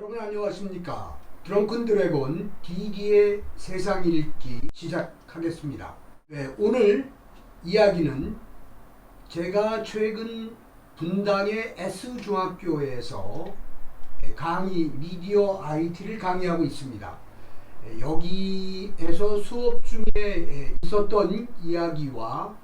여러분 안녕하십니까? 드렁큰 드래곤 DD의 세상 읽기 시작하겠습니다. 네, 오늘 이야기는 제가 최근 분당의 S중학교에서 강의 미디어 IT를 강의하고 있습니다. 여기에서 수업 중에 있었던 이야기와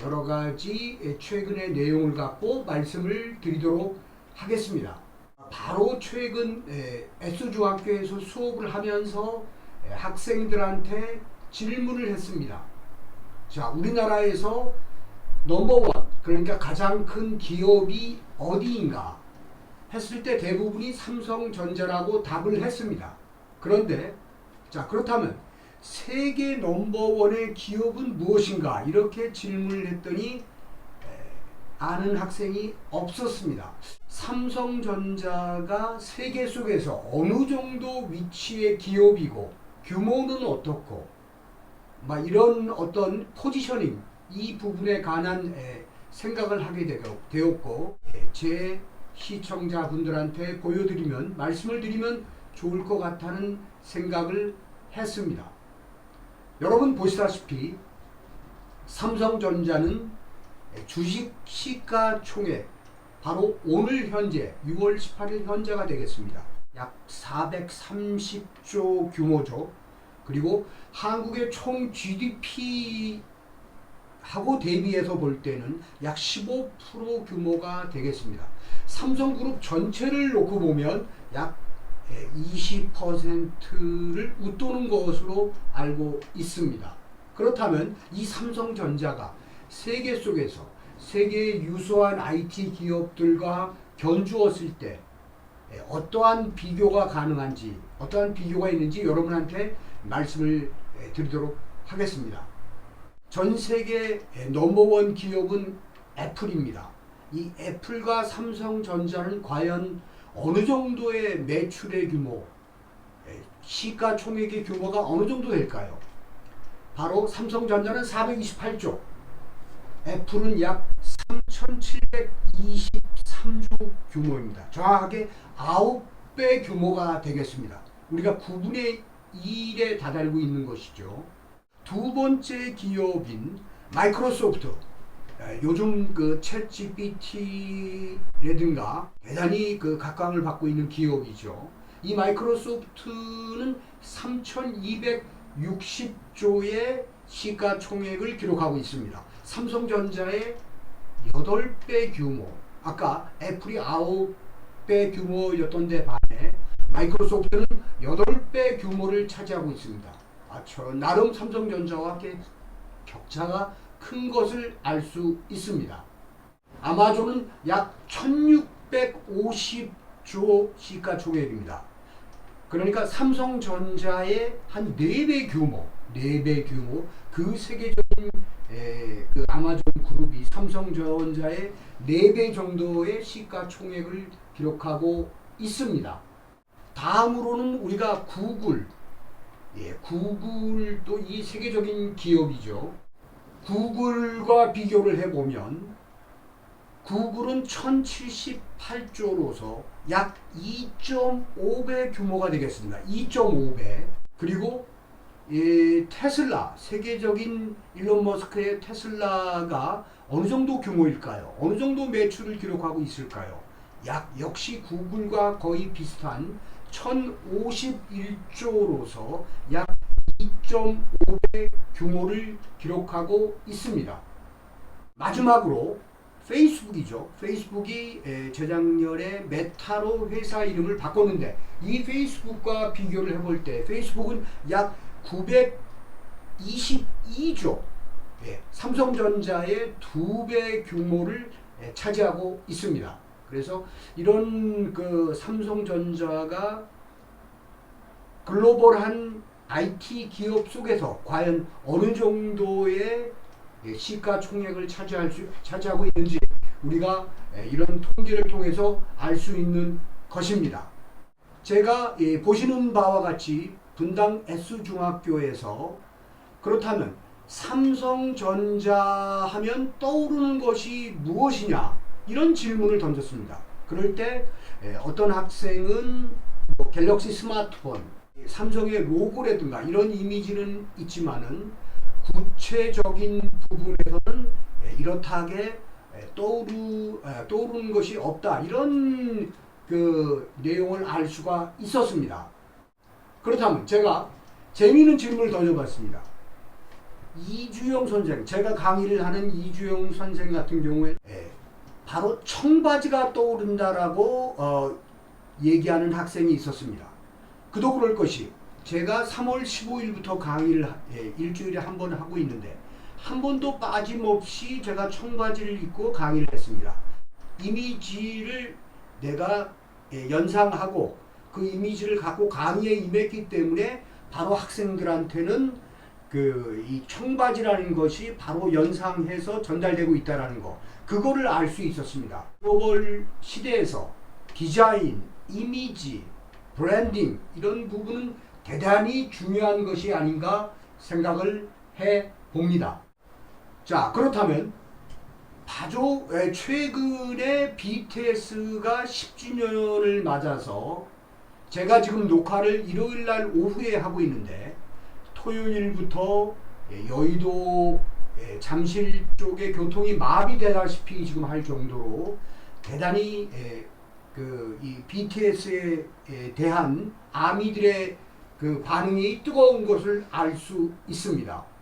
여러 가지 최근의 내용을 갖고 말씀을 드리도록 하겠습니다. 바로 최근 에, S중학교에서 수업을 하면서 에, 학생들한테 질문을 했습니다. 자, 우리나라에서 넘버원, 그러니까 가장 큰 기업이 어디인가 했을 때 대부분이 삼성전자라고 답을 했습니다. 그런데, 자, 그렇다면 세계 넘버원의 기업은 무엇인가? 이렇게 질문을 했더니 아는 학생이 없었습니다. 삼성전자가 세계 속에서 어느 정도 위치의 기업이고 규모는 어떻고 막 이런 어떤 포지셔닝 이 부분에 관한 에, 생각을 하게 되었고 에, 제 시청자분들한테 보여드리면 말씀을 드리면 좋을 것 같다는 생각을 했습니다. 여러분 보시다시피 삼성전자는 주식 시가 총액 바로 오늘 현재 6월 18일 현재가 되겠습니다. 약 430조 규모죠. 그리고 한국의 총 GDP 하고 대비해서 볼 때는 약 15% 규모가 되겠습니다. 삼성그룹 전체를 놓고 보면 약 20%를 웃도는 것으로 알고 있습니다. 그렇다면 이 삼성전자가 세계 속에서 세계의 유수한 IT 기업들과 견주었을 때 어떠한 비교가 가능한지 어떠한 비교가 있는지 여러분한테 말씀을 드리도록 하겠습니다. 전 세계 넘버원 기업은 애플입니다. 이 애플과 삼성전자는 과연 어느 정도의 매출의 규모, 시가총액의 규모가 어느 정도 될까요? 바로 삼성전자는 428조, 애플은 약 3,723조 규모입니다. 정확하게 9배 규모가 되겠습니다. 우리가 9분의 1에 다다르고 있는 것이죠. 두 번째 기업인 마이크로소프트, 요즘 그 챗 GPT라든가 대단히 그 각광을 받고 있는 기업이죠. 이 마이크로소프트는 3,260조의 시가총액을 기록하고 있습니다. 삼성전자의 8배 규모, 아까 애플이 9배 규모였던 데 반해 마이크로소프트는 8배 규모를 차지하고 있습니다. 아, 저 나름 삼성전자와 꽤 격차가 큰 것을 알 수 있습니다. 아마존은 약 1650조 시가총액입니다. 그러니까 삼성전자의 한 4배 규모, 4배 규모, 그 세계적인 에, 그 아마존 그룹이 삼성전자의 4배 정도의 시가총액을 기록하고 있습니다. 다음으로는 우리가 구글, 예, 구글도 이 세계적인 기업이죠. 구글과 비교를 해보면 구글은 1078조로서 약 2.5배 규모가 되겠습니다. 2.5배. 그리고 이 테슬라, 세계적인 일론 머스크의 테슬라가 어느 정도 규모일까요? 어느 정도 매출을 기록하고 있을까요? 약 역시 구글과 거의 비슷한 1051조로서 약 2.5배 규모를 기록하고 있습니다. 마지막으로 페이스북이죠. 페이스북이 재작년에 메타로 회사 이름을 바꿨는데 이 페이스북과 비교를 해볼 때 페이스북은 약 922조 예, 삼성전자의 두 배 규모를 예, 차지하고 있습니다. 그래서 이런 그 삼성전자가 글로벌한 IT 기업 속에서 과연 어느 정도의 시가총액을 차지할 수, 차지하고 있는지 우리가 이런 통계를 통해서 알 수 있는 것입니다. 제가 보시는 바와 같이 분당 S중학교에서 그렇다면 삼성전자 하면 떠오르는 것이 무엇이냐 이런 질문을 던졌습니다. 그럴 때 어떤 학생은 뭐 갤럭시 스마트폰, 삼성의 로고라든가 이런 이미지는 있지만은 구체적인 부분에서는 예, 이렇다하게 예, 떠오르 예, 떠오르는 것이 없다 이런 그 내용을 알 수가 있었습니다. 그렇다면 제가 재미있는 질문을 던져봤습니다. 이주영 선생, 제가 강의를 하는 이주영 선생 같은 경우에 예, 바로 청바지가 떠오른다라고 어, 얘기하는 학생이 있었습니다. 그도 그럴 것이 제가 3월 15일부터 강의를 일주일에 한 번 하고 있는데 한 번도 빠짐없이 제가 청바지를 입고 강의를 했습니다. 이미지를 내가 예, 연상하고 그 이미지를 갖고 강의에 임했기 때문에 바로 학생들한테는 그 이 청바지라는 것이 바로 연상해서 전달되고 있다라는 거 그거를 알 수 있었습니다. 글로벌 시대에서 디자인, 이미지, 브랜딩 이런 부분은 대단히 중요한 것이 아닌가 생각을 해 봅니다. 자 그렇다면 에, 최근에 BTS가 10주년을 맞아서 제가 지금 녹화를 일요일 날 오후에 하고 있는데 토요일부터 예, 여의도 예, 잠실 쪽에 교통이 마비되다시피 지금 할 정도로 대단히 그이 BTS에 대한 아미들의 그 반응이 뜨거운 것을 알 수 있습니다.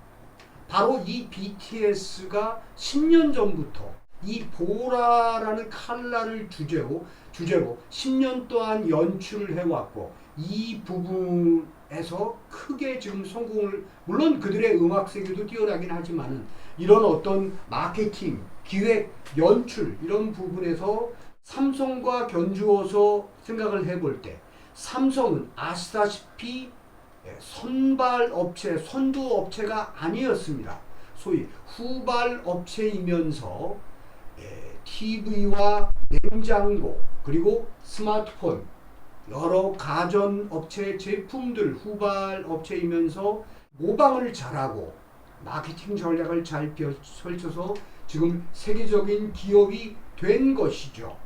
바로 이 BTS가 10년 전부터 이 보라라는 칼라를 주제로 주제로 10년 동안 연출을 해왔고 이 부분에서 크게 지금 성공을 물론 그들의 음악 세계도 뛰어나긴 하지만은 이런 어떤 마케팅, 기획, 연출 이런 부분에서 삼성과 견주어서 생각을 해볼 때 삼성은 아시다시피 예, 선발 업체, 선두 업체가 아니었습니다. 소위 후발 업체이면서 TV와 냉장고 그리고 스마트폰 여러 가전 업체 제품들 후발 업체이면서 모방을 잘하고 마케팅 전략을 잘 펼- 펼쳐서 지금 세계적인 기업이 된 것이죠.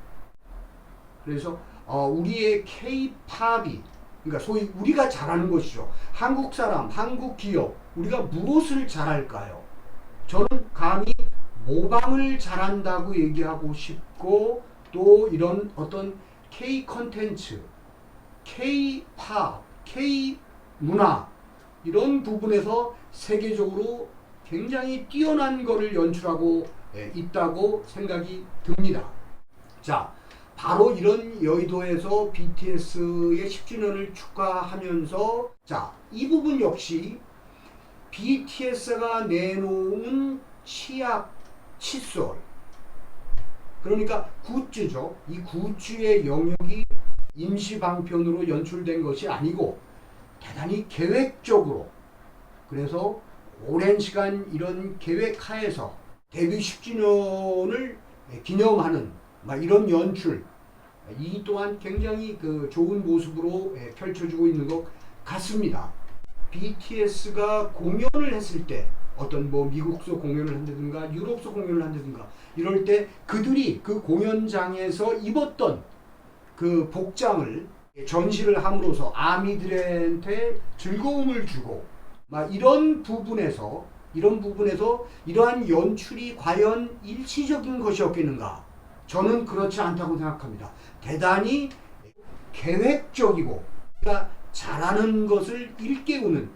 그래서 어, 우리의 K-팝이 그러니까 소위 우리가 잘하는 것이죠. 한국 사람, 한국 기업 우리가 무엇을 잘할까요? 저는 감히 모방을 잘한다고 얘기하고 싶고 또 이런 어떤 K 컨텐츠, K 팝, K 문화 이런 부분에서 세계적으로 굉장히 뛰어난 거를 연출하고 예, 있다고 생각이 듭니다. 자, 바로 이런 여의도에서 BTS의 10주년을 축하하면서 자, 이 부분 역시 BTS가 내놓은 치약 칫솔 그러니까 굿즈죠. 이 굿즈의 영역이 임시 방편으로 연출된 것이 아니고 대단히 계획적으로 그래서 오랜 시간 이런 계획하에서 데뷔 10주년을 기념하는 막 이런 연출 이 또한 굉장히 그 좋은 모습으로 예, 펼쳐지고 있는 것 같습니다. BTS가 공연을 했을 때 어떤 뭐 미국서 공연을 한다든가 유럽서 공연을 한다든가 이럴 때 그들이 그 공연장에서 입었던 그 복장을 전시를 함으로써 아미들한테 즐거움을 주고 막 이런 부분에서 이런 부분에서 이러한 연출이 과연 일시적인 것이었겠는가? 저는 그렇지 않다고 생각합니다. 대단히 계획적이고 그러니까 잘하는 것을 일깨우는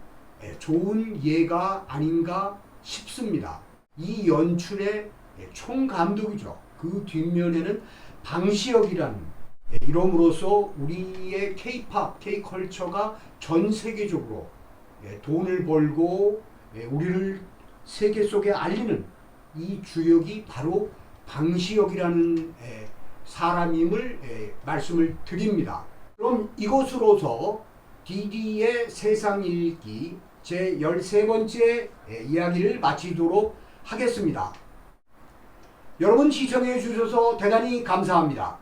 예, 좋은 예가 아닌가 싶습니다. 이 연출의 예, 총감독이죠. 그 뒷면에는 방시혁이라는 예, 이름으로써 우리의 K-팝, K-컬처가 전 세계적으로 예, 돈을 벌고 예, 우리를 세계 속에 알리는 이 주역이 바로 방시혁이라는 예, 사람임을 예, 말씀을 드립니다. 그럼 이것으로서 디디의 세상 읽기 제 13번째 이야기를 마치도록 하겠습니다. 여러분 시청해 주셔서 대단히 감사합니다.